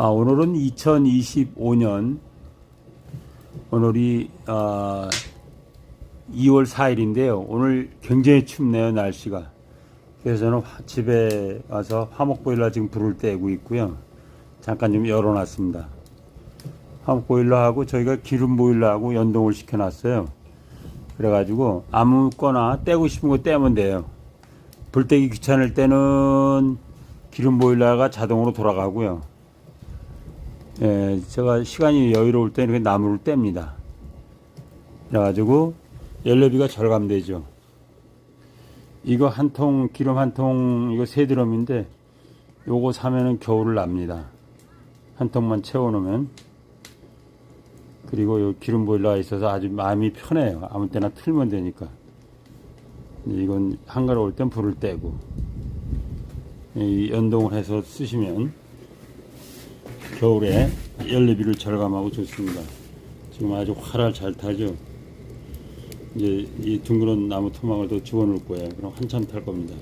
아, 오늘은 2025년 오늘이 아, 2월 4일인데요. 오늘 굉장히 춥네요, 날씨가. 그래서 저는 화- 집에 와서 화목보일러 지금 불을 떼고 있고요. 잠깐 좀 열어놨습니다. 화목보일러하고 저희가 기름보일러하고 연동을 시켜놨어요. 그래가지고 아무거나 떼고 싶은 거 떼면 돼요. 불 떼기 귀찮을 때는 기름보일러가 자동으로 돌아가고요. 예, 제가 시간이 여유로울 때 이렇게 나무를 뗍니다. 그래가지고 연료비가 절감되죠. 이거 한 통, 기름 한 통, 이거 세 드럼인데, 요거 사면은 겨울을 납니다. 한 통만 채워놓으면. 그리고 요 기름 보일러가 있어서 아주 마음이 편해요. 아무 때나 틀면 되니까. 이건 한가로울 땐 불을 떼고, 이 연동을 해서 쓰시면, 겨울에 연료비를 절감하고 좋습니다. 지금 아주 활활 잘 타죠. 이제 이 둥그런 나무 토막을 더 집어넣을 거예요. 그럼 한참 탈 겁니다.